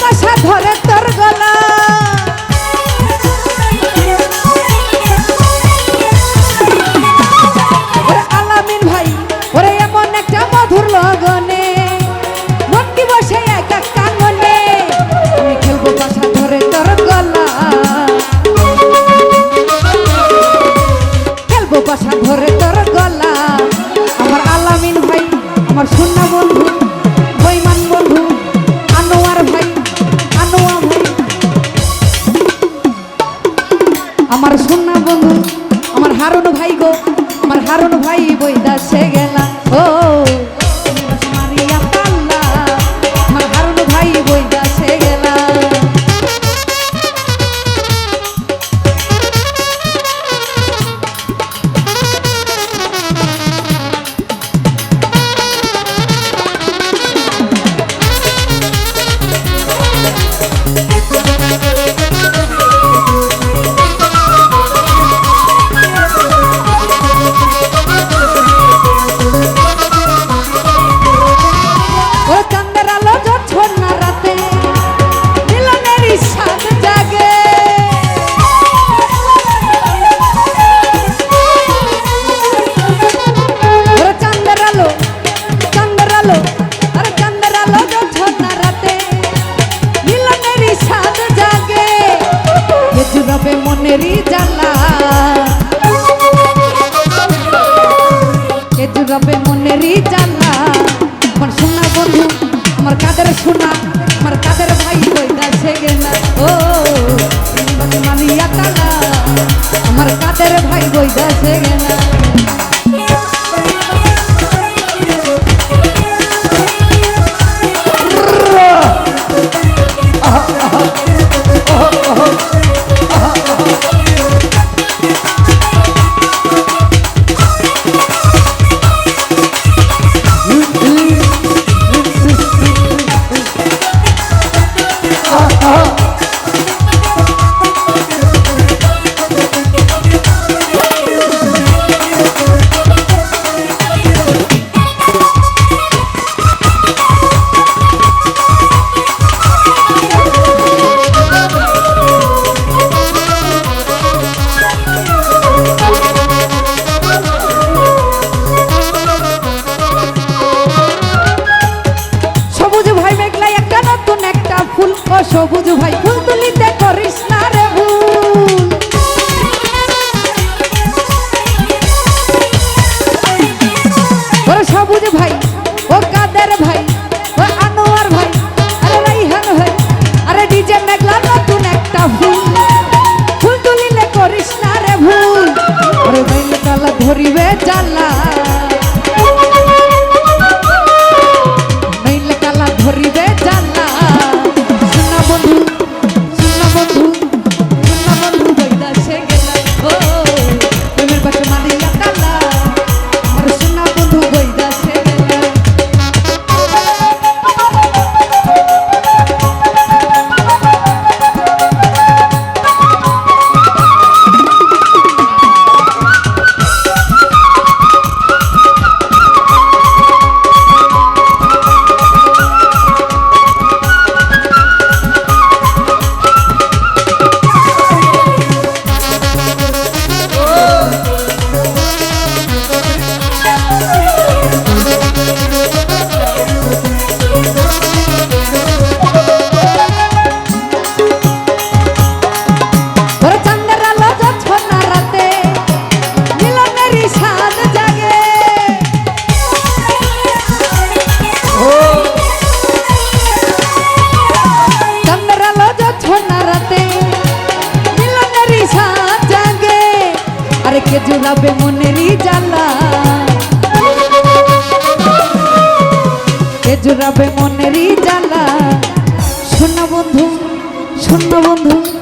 কষা ধরে তোর গলা। আলামিন ভাই, ওরে এমন একটা মধুর লগনে। মনটি বসে একা কাঙ্গনে আমি খেলব কষা ধরে তোর গলা। খেলব কষা ধরে তোর গলা। আমার আলামিন ভাই, আমার শূন্য বন্ধু। রি জানা জোলাবে মনেরই জ্বালা। এ জোলাবে মনেরই জ্বালা। শোনা বন্ধু শোনা বন্ধু।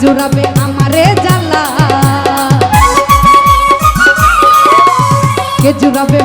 জুড়াবে আমারে জ্বালা। কে জোড়াবে